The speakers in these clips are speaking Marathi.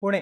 पुणे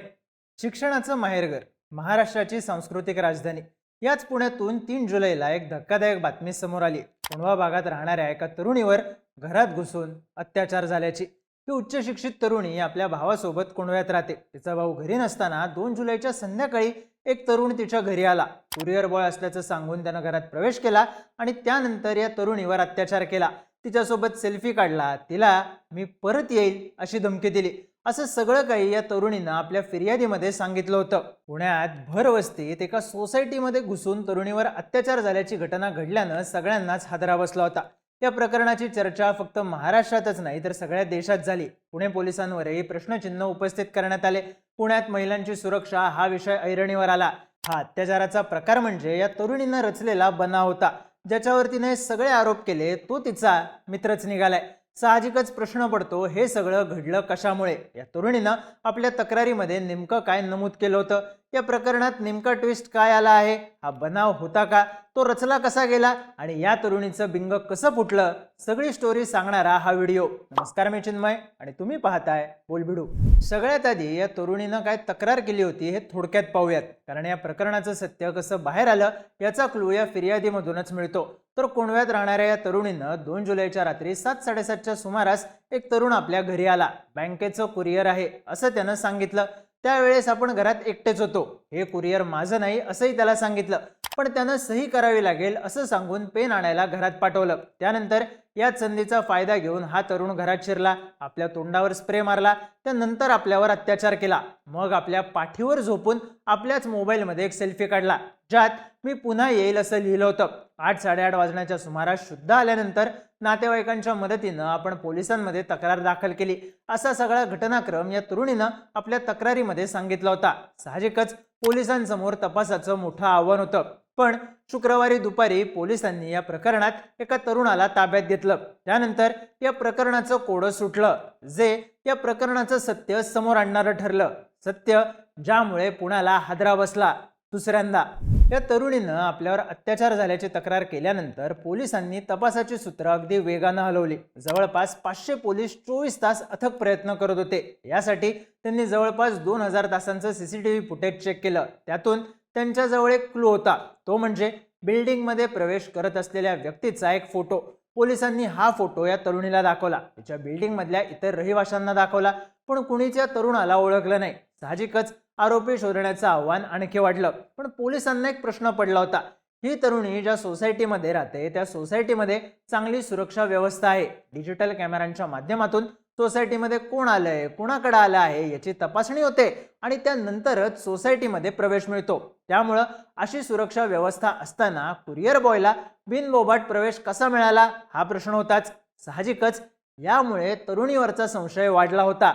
शिक्षणाचं माहेरघर महाराष्ट्राची सांस्कृतिक राजधानी. याच पुण्यातून तीन जुलैला एक धक्कादायक बातमी समोर आली. कुणवा भागात राहणाऱ्या एका तरुणीवर घरात घुसून अत्याचार झाल्याची. ही उच्च शिक्षित तरुणी आपल्या भावासोबत कुणव्यात राहते. तिचा भाऊ घरी नसताना दोन जुलैच्या संध्याकाळी एक तरुण तिच्या घरी आला. कुरिअर बॉय असल्याचं सांगून त्यानं घरात प्रवेश केला आणि त्यानंतर या तरुणीवर अत्याचार केला. तिच्यासोबत सेल्फी काढला. तिला मी परत येईल अशी धमकी दिली. असं सगळं काही या तरुणीनं आपल्या फिर्यादीमध्ये सांगितलं होतं. पुण्यात भरवस्तीत एका सोसायटीमध्ये घुसून तरुणीवर अत्याचार झाल्याची घटना घडल्यानं सगळ्यांनाच हादरा बसला होता. या प्रकरणाची चर्चा फक्त महाराष्ट्रातच नाही तर सगळ्या देशात झाली. पुणे पोलिसांवरही प्रश्नचिन्ह उपस्थित करण्यात आले. पुण्यात महिलांची सुरक्षा हा विषय ऐरणीवर आला. हा अत्याचाराचा प्रकार म्हणजे या तरुणीनं रचलेला बनाव होता. ज्याच्यावर तिने सगळे आरोप केले तो तिचा मित्रच निघालाय. साहजिकच प्रश्न पडतो हे सगळं घडलं कशामुळे? या तरुणीनं आपल्या तक्रारीमध्ये नेमकं काय नमूद केलं होतं? या प्रकरणात नेमका ट्विस्ट काय आला आहे? हा बनाव होता का? तो रचला कसा गेला? आणि या तरुणीचं बिंग कसं फुटलं? सगळी स्टोरी सांगणारा हा व्हिडिओ नमस्कार मी चिन्मय आणि तुम्ही पाहताय बोलबिडू. सगळ्यात आधी या तरुणीनं काय तक्रार केली होती हे थोडक्यात पाहूयात. कारण या प्रकरणाचं सत्य कसं बाहेर आलं याचा क्लू या फिर्यादीमधूनच मिळतो. तर कोणव्यात राहणाऱ्या या तरुणीनं दोन जुलैच्या रात्री सात साडेसातच्या सुमारास एक तरुण आपल्या घरी आला. बँकेचं कुरिअर आहे असं त्यानं सांगितलं. त्यावेळेस आपण घरात एकटेच होतो. हे कुरिअर माझं नाही असंही त्याला सांगितलं. पण त्यानं सही करावी लागेल असं सांगून पेन आणायला घरात पाठवलं. त्यानंतर याच संधीचा फायदा घेऊन हा तरुण घरात शिरला. आपल्या तोंडावर स्प्रे मारला. त्यानंतर आपल्यावर अत्याचार केला. मग आपल्या पाठीवर झोपून आपल्याच मोबाईलमध्ये एक सेल्फी काढला. ज्यात मी पुन्हा येईल असं लिहिलं होतं. आठ साडेआठ वाजण्याच्या सुमारास शुद्ध आल्यानंतर नातेवाईकांच्या मदतीनं आपण पोलिसांमध्ये तक्रार दाखल केली. असा सगळा घटनाक्रम या तरुणीनं आपल्या तक्रारीमध्ये सांगितला होता. साहजिकच पोलिसांसमोर तपासाचं मोठं आव्हान होतं. पण शुक्रवारी दुपारी पोलिसांनी या प्रकरणात एका तरुणाला ताब्यात घेतलं. त्यानंतर या प्रकरणाचं कोडं सुटलं जे या प्रकरणाचं सत्य समोर आणणारं ठरलं. सत्य ज्यामुळे पुण्याला हादरा बसला. दुसऱ्यांदा. या तरुणीनं आपल्यावर अत्याचार झाल्याची तक्रार केल्यानंतर पोलिसांनी तपासाची सूत्र अगदी वेगानं हलवली. जवळपास पाचशे पोलीस चोवीस तास अथक प्रयत्न करत होते. यासाठी त्यांनी जवळपास दोन हजार तासांचं सीसीटीव्ही फुटेज चेक केलं. त्यातून त्यांच्याजवळ एक क्लू होता. तो म्हणजे बिल्डिंगमध्ये प्रवेश करत असलेल्या व्यक्तीचा एक फोटो. पोलिसांनी हा फोटो या तरुणीला दाखवला. तिच्या बिल्डिंगमधल्या इतर रहिवाशांना दाखवला पण कुणीच्या तरुणाला ओळखलं नाही. साहजिकच आरोपी शोधण्याचं आव्हान आणखी वाढलं. पण पोलिसांना एक प्रश्न पडला होता. ही तरुणी ज्या सोसायटीमध्ये राहते त्या सोसायटीमध्ये चांगली सुरक्षा व्यवस्था आहे. डिजिटल कॅमेऱ्यांच्या माध्यमातून सोसायटीमध्ये कोण आलंय कोणाकडे आलं आहे याची तपासणी होते आणि त्यानंतरच सोसायटीमध्ये प्रवेश मिळतो. त्यामुळं अशी सुरक्षा व्यवस्था असताना कुरिअर बॉयला बिनबोबाट प्रवेश कसा मिळाला हा प्रश्न होताच. साहजिकच यामुळे तरुणीवरचा संशय वाढला होता.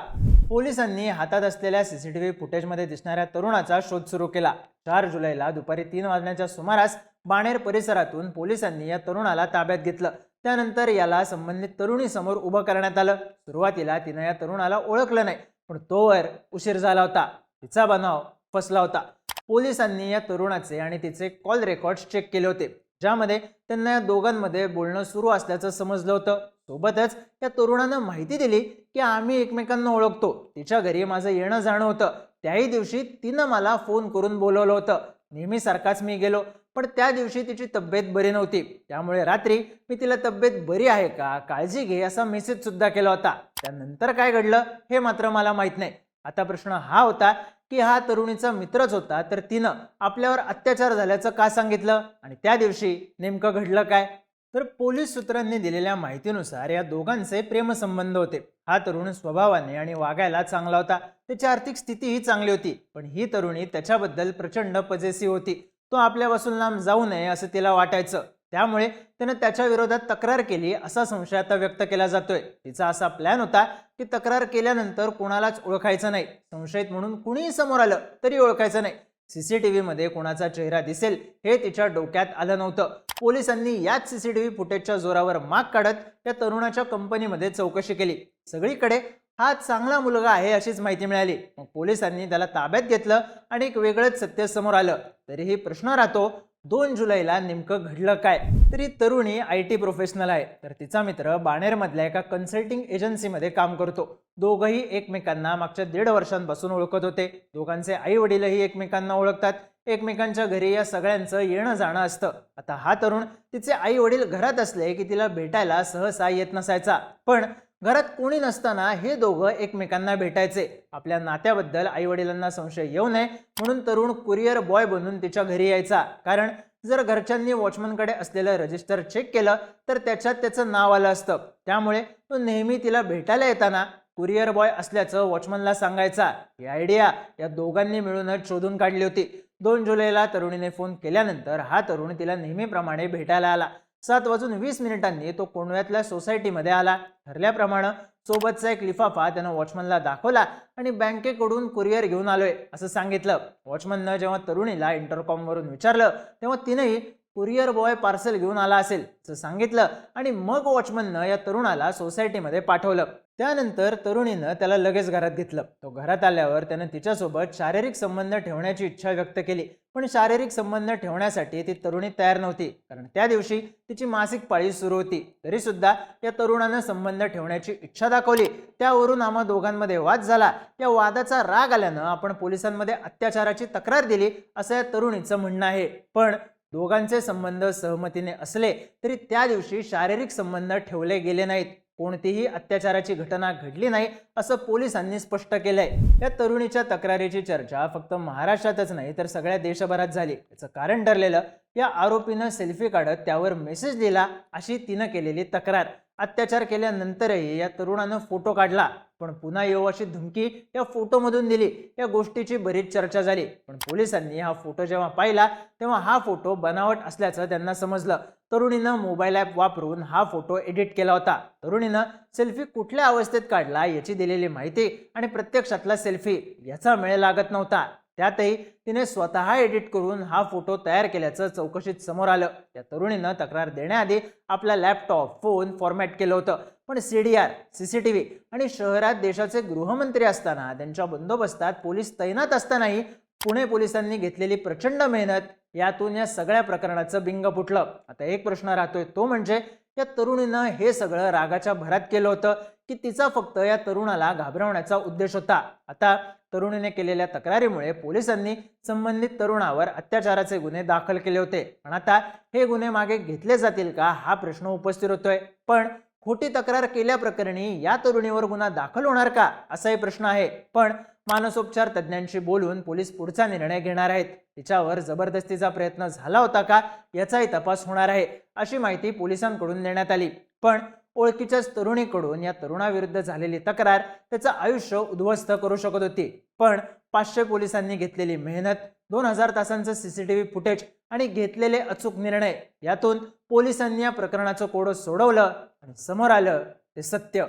पोलिसांनी हातात असलेल्या सीसीटीव्ही फुटेजमध्ये दिसणाऱ्या तरुणाचा शोध सुरू केला. चार जुलैला दुपारी तीन वाजण्याच्या सुमारास बाणेर परिसरातून पोलिसांनी या तरुणाला ताब्यात घेतलं. त्यानंतर याला संबंधित तरुणीसमोर उभं करण्यात आलं. सुरुवातीला तिनं या तरुणाला ओळखलं नाही पण तोवर उशीर झाला होता. तिचा बनाव फसला होता. पोलिसांनी या तरुणाचे आणि तिचे कॉल रेकॉर्ड्स चेक केले होते ज्यामध्ये त्यांना या दोघांमध्ये बोलणं सुरू असल्याचं समजलं होतं. सोबतच त्या तरुणानं माहिती दिली की आम्ही एकमेकांना ओळखतो. तिच्या घरी माझं येणं जाणं होतं. त्याही दिवशी तिनं मला फोन करून बोलवलं होतं. नेहमीसारखाच मी गेलो पण त्या दिवशी तिची तब्येत बरी नव्हती. त्यामुळे रात्री मी तिला तब्येत बरी आहे का? काळजी घे असा मेसेज सुद्धा केला होता. त्यानंतर काय घडलं हे मात्र मला माहीत नाही. आता प्रश्न हा होता की हा तरुणीचा मित्रच होता तर तिनं आपल्यावर अत्याचार झाल्याचं का सांगितलं? आणि त्या दिवशी नेमकं घडलं काय? तर पोलीस सूत्रांनी दिलेल्या माहितीनुसार या दोघांचे प्रेमसंबंध होते. हा तरुण स्वभावाने आणि वागायला चांगला होता. त्याची आर्थिक स्थितीही चांगली होती पण ही तरुणी त्याच्याबद्दल प्रचंड पजेसिव्ह होती. तो आपल्यापासून लांब जाऊ नये असं तिला वाटायचं. त्यामुळे त्यानं त्याच्या विरोधात तक्रार केली असा संशय आता व्यक्त केला जातोय. तिचा असा प्लॅन होता की तक्रार केल्यानंतर कोणालाच ओळखायचं नाही. संशयित म्हणून कुणीही समोर आलं तरी ओळखायचं नाही. सीसीटीव्ही मध्ये कोणाचा चेहरा दिसेल हे तिच्या डोक्यात आलं नव्हतं. पोलिसांनी याच सीसीटीव्ही फुटेजच्या जोरावर माग काढत त्या तरुणाच्या कंपनीमध्ये चौकशी केली. सगळीकडे हा चांगला मुलगा आहे अशीच माहिती मिळाली. मग पोलिसांनी त्याला ताब्यात घेतलं आणि एक वेगळंच सत्य समोर आलं. तरीही प्रश्न राहतो दोन जुलैला नेमकं घडलं काय? तरी तरुणी आय टी प्रोफेशनल आहे. तर तिचा मित्र बाणेरमधल्या एका कन्सल्टिंग एजन्सीमध्ये काम करतो. दोघंही एकमेकांना मागच्या दीड वर्षांपासून ओळखत होते. दोघांचे आई वडीलही एकमेकांना ओळखतात. एकमेकांच्या घरी या सगळ्यांचं येणं जाणं असतं. आता हा तरुण तिचे आई वडील घरात असले की तिला भेटायला सहसा येत नसायचा. पण घरात कोणी नसताना हे दोघं एकमेकांना भेटायचे. आपल्या नात्याबद्दल आई वडिलांना संशय येऊ नये म्हणून तरुण कुरिअर बॉय बनून तिच्या घरी यायचा. कारण जर घरच्यांनी वॉचमनकडे असलेलं रजिस्टर चेक केलं तर त्याच्यात त्याचं नाव आलं असतं. त्यामुळे तो नेहमी तिला भेटायला येताना कुरिअर बॉय असल्याचं वॉचमनला सांगायचा. ही आयडिया या दोघांनी मिळूनच शोधून काढली होती. दोन जुलैला तरुणीने फोन केल्यानंतर हा तरुण तिला नेहमीप्रमाणे भेटायला आला. सात वाजून वीस मिनिटांनी तो कोंडव्यातल्या सोसायटीमध्ये आला. ठरल्याप्रमाणे सोबतचा एक लिफाफा त्यानं वॉचमनला दाखवला आणि बँकेकडून कुरिअर घेऊन आलोय असं सांगितलं. वॉचमननं जेव्हा तरुणीला इंटरकॉमवरून विचारलं तेव्हा तिनेही कुरिअर बॉय पार्सल घेऊन आला असेल असं सांगितलं आणि मग वॉचमननं या तरुणाला सोसायटीमध्ये पाठवलं. त्यानंतर तरुणीनं त्याला लगेच घरात घेतलं. तो घरात आल्यावर त्यानं तिच्यासोबत शारीरिक संबंध ठेवण्याची इच्छा व्यक्त केली. पण शारीरिक संबंध ठेवण्यासाठी ती तरुणी तयार नव्हती. कारण त्या दिवशी तिची मासिक पाळी सुरू होती. तरी सुद्धा या तरुणानं संबंध ठेवण्याची इच्छा दाखवली. त्यावरून आम्हा दोघांमध्ये वाद झाला. या वादाचा राग आल्यानं आपण पोलिसांमध्ये अत्याचाराची तक्रार दिली असं या तरुणीचं म्हणणं आहे. पण दोघांचे संबंध सहमतीने असले तरी त्या दिवशी शारीरिक संबंध ठेवले गेले नाहीत. कोणतीही अत्याचाराची घटना घडली नाही असं पोलिसांनी स्पष्ट केलंय. या तरुणीच्या तक्रारीची चर्चा फक्त महाराष्ट्रातच नाही तर सगळ्या देशभरात झाली. याचं कारण ठरलेलं या आरोपीनं सेल्फी काढत त्यावर मेसेज दिला अशी तिनं केलेली तक्रार. अत्याचार केल्यानंतरही या तरुणानं फोटो काढला पण पुन्हा येऊ अशी धमकी या फोटोमधून दिली. या गोष्टीची बरीच चर्चा झाली पण पोलिसांनी हा फोटो जेव्हा पाहिला तेव्हा हा फोटो बनावट असल्याचं त्यांना समजलं. तरुणीनं मोबाईल ॲप वापरून हा फोटो एडिट केला होता. तरुणीनं सेल्फी कुठल्या अवस्थेत काढला याची दिलेली माहिती आणि प्रत्यक्षातला सेल्फी याचा मेळ लागत नव्हता. त्यातही तिने स्वतः एडिट करून हा फोटो तयार केल्याचं चौकशीत समोर आलं. या तरुणीनं तक्रार देण्याआधी आपला लॅपटॉप फोन फॉर्मॅट केलं होतं. पण C D R C C T V आणि शहरात देशाचे गृहमंत्री असताना त्यांच्या बंदोबस्तात पोलीस तैनात असतानाही पुणे पोलिसांनी घेतलेली प्रचंड मेहनत यातून या सगळ्या प्रकरणाचं बिंग फुटलं. आता एक प्रश्न राहतोय तो म्हणजे या तरुणीनं हे सगळं रागाच्या भरात केलं होतं की तिचा फक्त या तरुणाला घाबरवण्याचा उद्देश होता. आता तरुणीने केलेल्या तक्रारीमुळे पोलिसांनी संबंधित तरुणावर अत्याचाराचे गुन्हे दाखल केले होते. पण आता हे गुन्हे मागे घेतले जातील का हा प्रश्न उपस्थित होतोय. पण खोटी तक्रार केल्याप्रकरणी या तरुणीवर गुन्हा दाखल होणार का? असाही प्रश्न आहे. पण मानसोपचार तज्ज्ञांशी बोलून पोलीस पुढचा निर्णय घेणार आहेत. तिच्यावर जबरदस्तीचा प्रयत्न झाला होता का? याचाही तपास होणार आहे अशी माहिती पोलिसांकडून देण्यात आली. पण ओळखीच्याच तरुणीकडून या तरुणाविरुद्ध झालेली तक्रार त्याचं आयुष्य उद्ध्वस्त करू शकत होती. पण पाचशे पोलिसांनी घेतलेली मेहनत दोन हजार तासांचं सीसीटीव्ही फुटेज आणि घेतलेले अचूक निर्णय यातून पोलिसांनी या प्रकरणाचं कोडं सोडवलं आणि समोर आलं ते सत्य.